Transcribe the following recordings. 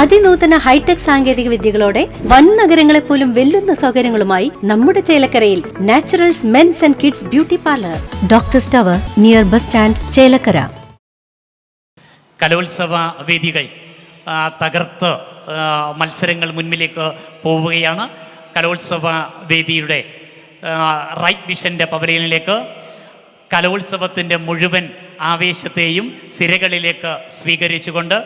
അതിനൂതന hi tech സാങ്കേതിക വിദ്യകളോടെ വൻ നഗരങ്ങളെ പോലും വെല്ലുന്ന സൗകര്യങ്ങളുമായി നമ്മുടെ ചേലക്കരയിൽ naturals men's and kids beauty parlour. Doctor tower near bus stand Chelakkara. കലോത്സവ വേദികൾ തകർത്ത് മത്സരങ്ങൾ മുന്നിലേക്ക് പോവുകയാണ്. കലോത്സവ വേദിയുടെ റൈറ്റ് വിഷന്റെ പവലിയനിലേക്ക് കലോത്സവത്തിന്റെ മുഴുവൻ ആവേശത്തെയും സിരകളിലേക്ക് സ്വീകരിച്ചുകൊണ്ട്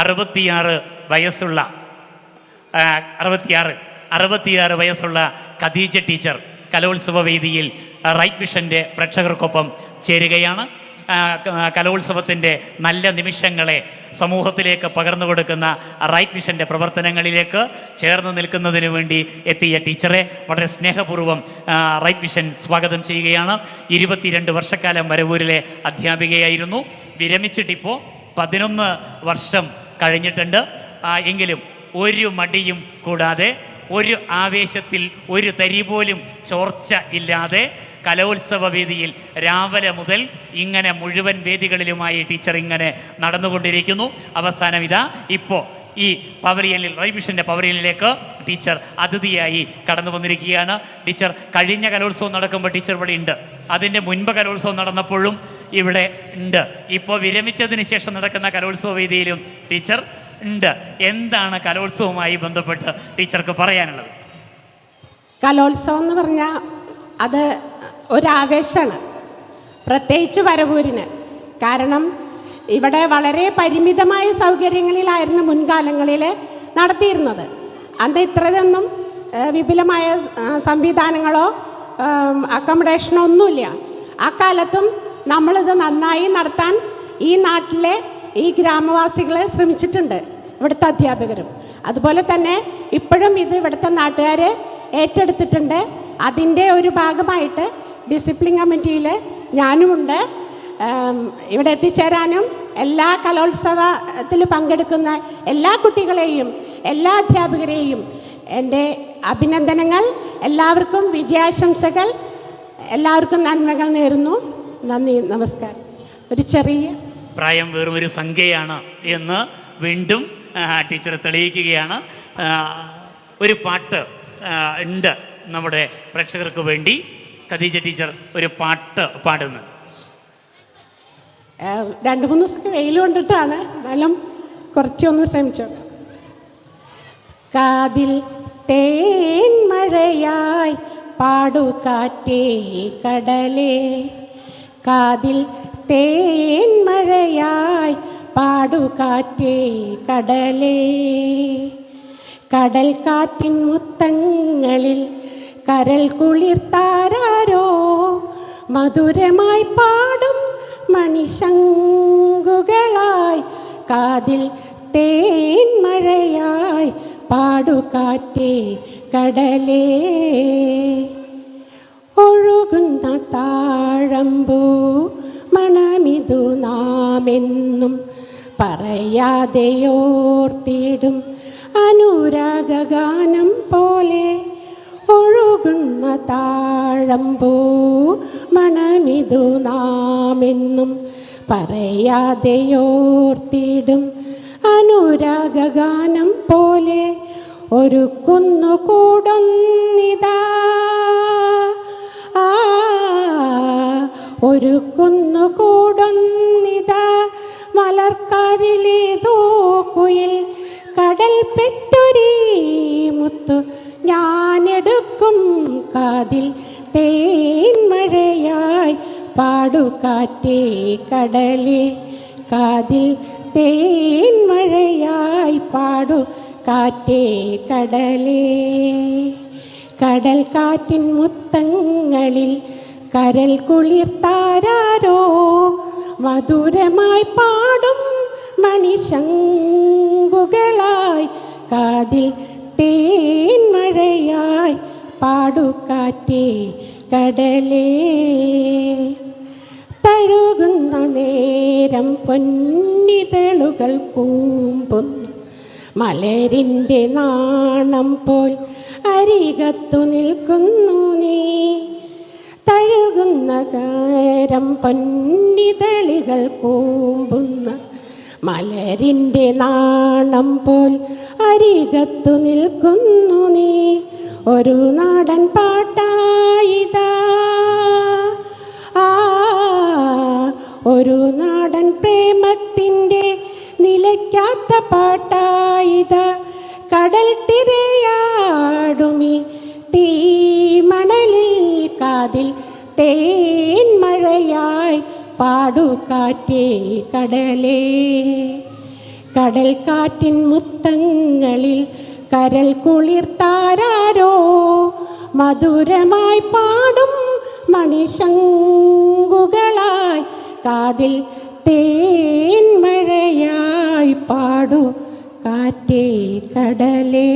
അറുപത്തിയാറ് വയസ്സുള്ള അറുപത്തിയാറ് അറുപത്തിയാറ് വയസ്സുള്ള ഖദീജ ടീച്ചർ കലോത്സവ വേദിയിൽ റൈറ്റ് വിഷന്റെ പ്രേക്ഷകർക്കൊപ്പം ചേരുകയാണ്. കലോത്സവത്തിന്റെ നല്ല നിമിഷങ്ങളെ സമൂഹത്തിലേക്ക് പകർന്നു കൊടുക്കുന്ന റൈറ്റ് മിഷന്റെ പ്രവർത്തനങ്ങളിലേക്ക് ചേർന്ന് നിൽക്കുന്നതിന് വേണ്ടി എത്തിയ ടീച്ചറെ വളരെ സ്നേഹപൂർവം റൈറ്റ് മിഷൻ സ്വാഗതം ചെയ്യുകയാണ്. ഇരുപത്തിരണ്ട് വർഷക്കാലം വരവൂരിലെ അധ്യാപികയായിരുന്നു. വിരമിച്ചിട്ടിപ്പോൾ പതിനൊന്ന് വർഷം കഴിഞ്ഞിട്ടുണ്ട്. എങ്കിലും ഒരു മടിയും കൂടാതെ ഒരു ആവേശത്തിൽ ഒരു തരി പോലും ചോർച്ച ഇല്ലാതെ കലോത്സവ വേദിയിൽ രാവിലെ മുതൽ ഇങ്ങനെ മുഴുവൻ വേദികളിലുമായി ടീച്ചർ ഇങ്ങനെ നടന്നുകൊണ്ടിരിക്കുന്നു. അവസാനം ഇതാ ഇപ്പോൾ ഈ പവലിയനിൽ റൈവിഷന്റെ പവലിയനിലേക്ക് ടീച്ചർ അതിഥിയായി കടന്നു വന്നിരിക്കുകയാണ്. ടീച്ചർ കഴിഞ്ഞ കലോത്സവം നടക്കുമ്പോൾ ടീച്ചർ ഇവിടെ ഉണ്ട്. അതിന്റെ മുൻപ് കലോത്സവം നടന്നപ്പോഴും ഇവിടെ ഉണ്ട്. ഇപ്പോൾ വിരമിച്ചതിന് ശേഷം നടക്കുന്ന കലോത്സവ വേദിയിലും ടീച്ചർ ഉണ്ട്. എന്താണ് കലോത്സവവുമായി ബന്ധപ്പെട്ട് ടീച്ചർക്ക് പറയാനുള്ളത്? കലോത്സവം എന്ന് പറഞ്ഞാൽ അത് ഒരാവേശമാണ് പ്രത്യേകിച്ച് വരവൂരിന്. കാരണം ഇവിടെ വളരെ പരിമിതമായ സൗകര്യങ്ങളിലായിരുന്നു മുൻകാലങ്ങളിൽ നടത്തിയിരുന്നത്. അന്ന് ഇത്രയൊന്നും വിപുലമായ സംവിധാനങ്ങളോ അക്കോമഡേഷനോ ഒന്നുമില്ല. ആ കാലത്തും നമ്മളിത് നന്നായി നടത്താൻ ഈ നാട്ടിലെ ഈ ഗ്രാമവാസികളെ ശ്രമിച്ചിട്ടുണ്ട് ഇവിടുത്തെ അധ്യാപകരും. അതുപോലെ തന്നെ ഇപ്പോഴും ഇത് ഇവിടുത്തെ നാട്ടുകാർ ഏറ്റെടുത്തിട്ടുണ്ട്. അതിന്റെ ഒരു ഭാഗമായിട്ട് ഡിസിപ്ലിൻ കമ്മിറ്റിയിൽ ഞാനുമുണ്ട്. ഇവിടെ എത്തിച്ചേരാനും എല്ലാ കലോത്സവത്തിൽ പങ്കെടുക്കുന്ന എല്ലാ കുട്ടികളെയും എല്ലാ അധ്യാപകരെയും എന്റെ അഭിനന്ദനങ്ങൾ. എല്ലാവർക്കും വിജയാശംസകൾ. എല്ലാവർക്കും നന്മകൾ നേരുന്നു. നന്ദി നമസ്കാരം. ഒരു ചെറിയ പ്രായം വെറും ഒരു സംഖ്യയാണ് എന്ന് വീണ്ടും ടീച്ചർ തെളിയിക്കുകയാണ്. ഒരു പാട്ട് ഉണ്ട് നമ്മുടെ പ്രേക്ഷകർക്ക് വേണ്ടി. ഖദീജ ടീച്ചർ ഒരു പാട്ട് പാടുന്നു. രണ്ട് മൂന്ന് ദിവസമൊക്കെ വെയിൽ കൊണ്ടിട്ടാണ്. എന്നാലും കുറച്ചൊന്ന് ശ്രമിച്ചു. കാതിൽ തേൻ മഴയായി പാടുകാറ്റേ കടലേ. കാതിൽ തേൻ മഴയായി പാടുകാറ്റേ കടലേ. കടൽ കാറ്റിൻ മുത്തങ്ങളിൽ കരൽ കുളിർത്താരോ മധുരമായി പാടും മണിശങ്കുകളായി കാതിൽ തേൻ മഴയായി പാടുകാറ്റേ കടലേ. ഒഴുകുന്ന താഴമ്പൂ നാമെന്നും പറയാതെയോർത്തിടും അനുരാഗാനം പോലെ ഒഴുകുന്ന താഴമ്പൂ മണമിതു നാമെന്നും പറയാതെയോർത്തിടും അനുരാഗാനം പോലെ ഒരു കുന്നുകൂടൊന്നിതാ ഒരു കുന്നുകൂടൊന്നിതാ മലർക്കാരിലേതോ കുയിൽ കടൽ പെറ്റൊരീ മുത്തു ഞാനെടുക്കും കാതിൽ തേൻമഴയായി പാടുകാറ്റേ കടലേ. കാതിൽ തേൻമഴയായി പാടു കാറ്റേ കടലേ. കടൽ കാറ്റിൻ മുത്തങ്ങളിൽ കരൽ കുളിർത്താരോ മധുരമായി പാടും മണിശങ്കുകളായി കാതിൽ തേൻമഴയായി പാടുകാറ്റേ കടലേ. തഴുകുന്ന നേരം പൊന്നിതളുകൾ പൂമ്പുന്നു മലരിന്റെ നാണം പോൽ അരികത്തു നിൽക്കുന്നു നീ. തഴുകുന്ന കാരം പൊന്നിതളികൾ കൂമ്പുന്ന മലരിന്റെ നാണം പോൽ അരികത്തു നിൽക്കുന്നു നീ. ഒരു നാടൻ പാടു കാറ്റേ കടലേ. കടൽ കാറ്റിൻ മുത്തങ്ങളിൽ കരൽ കുളിർത്താരോ മധുരമായി പാടും മണിശങ്കുകളായി കാതിൽ തേൻമഴയായി പാടു കാറ്റേ കടലേ.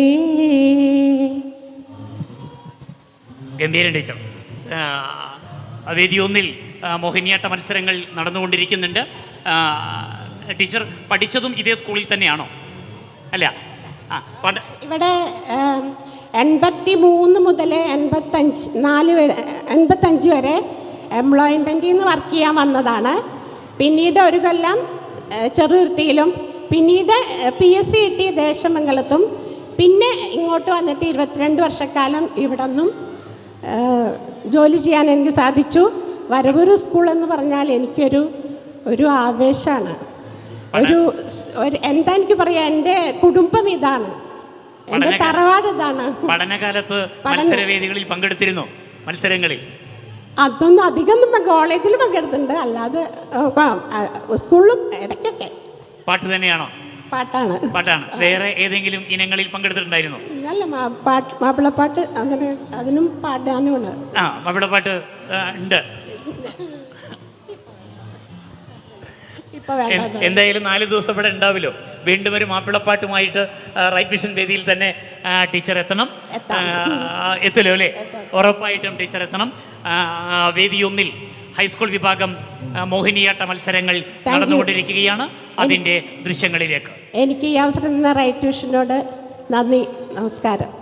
ഗംഭീര ടീച്ചർ. വേദി ഒന്നിൽ മോഹിനിയാട്ട മത്സരങ്ങൾ നടന്നുകൊണ്ടിരിക്കുന്നുണ്ട്. ടീച്ചർ പഠിച്ചതും ഇതേ സ്കൂളിൽ തന്നെയാണോ? അല്ല. ഇവിടെ എൺപത്തി മൂന്ന് മുതൽ എൺപത്തഞ്ച് നാല് വരെ എൺപത്തഞ്ച് വരെ എംപ്ലോയ്മെന്റിൽ നിന്ന് വർക്ക് ചെയ്യാൻ വന്നതാണ്. പിന്നീട് ഒരു കൊല്ലം ചെറുതുരുത്തിയിലും പിന്നീട് പി എസ് സി കിട്ടി ദേശമംഗലത്തും പിന്നെ ഇങ്ങോട്ട് വന്നിട്ട് ഇരുപത്തിരണ്ട് വർഷക്കാലം ഇവിടെ നിന്നും ജോലി ചെയ്യാൻ എനിക്ക് സാധിച്ചു. വരവൂർ സ്കൂൾ എന്ന് പറഞ്ഞാൽ എനിക്കൊരു ഒരു ആവേശമാണ് ഒരു എന്താ എനിക്ക് പറയാ എന്റെ കുടുംബം ഇതാണ്. എന്റെ തറവാട് ഇതാണ്. പഠനകാലത്ത് പഠന- മത്സരവേദികളിൽ പങ്കെടുത്തിരുന്നു? മത്സരങ്ങളിൽ? അതൊന്നും അധികം കോളേജിൽ പങ്കെടുത്തിട്ടുണ്ട്. അല്ലാതെ സ്കൂളിലും ഇടയ്ക്കൊക്കെ. പാട്ട് തന്നെയാണോ? പാട്ടാണ്. പാട്ടാണ്. വേറെ ഏതെങ്കിലും ഇനങ്ങളിൽ പങ്കെടുത്തിട്ടുണ്ടായിരുന്നു? അല്ല പാട്ട് മാപ്പിളപ്പാട്ട് അങ്ങനെ അതിനും പാടാനുമാണ് ആ മാപ്പിളപ്പാട്ട് പാട്ട് ഉണ്ട്. എന്തായാലും നാല് ദിവസം ഇവിടെ ഉണ്ടാവില്ലോ. വീണ്ടും ഒരു മാപ്പിളപ്പാട്ടുമായിട്ട് റൈറ്റ് മിഷൻ വേദിയിൽ തന്നെ ടീച്ചർ എത്തണം. എത്തില്ലോ അല്ലേ? ഉറപ്പായിട്ടും ടീച്ചർ എത്തണം. വേദി ഒന്നിൽ ഹൈസ്കൂൾ വിഭാഗം മോഹിനിയാട്ട മത്സരങ്ങൾ. നടന്നുകൊണ്ടിരിക്കുകയാണ്. അതിന്റെ ദൃശ്യങ്ങളിലേക്ക്. എനിക്ക് ഈ അവസരം തന്ന റൈറ്റ് മിഷനോട് നന്ദി നമസ്കാരം.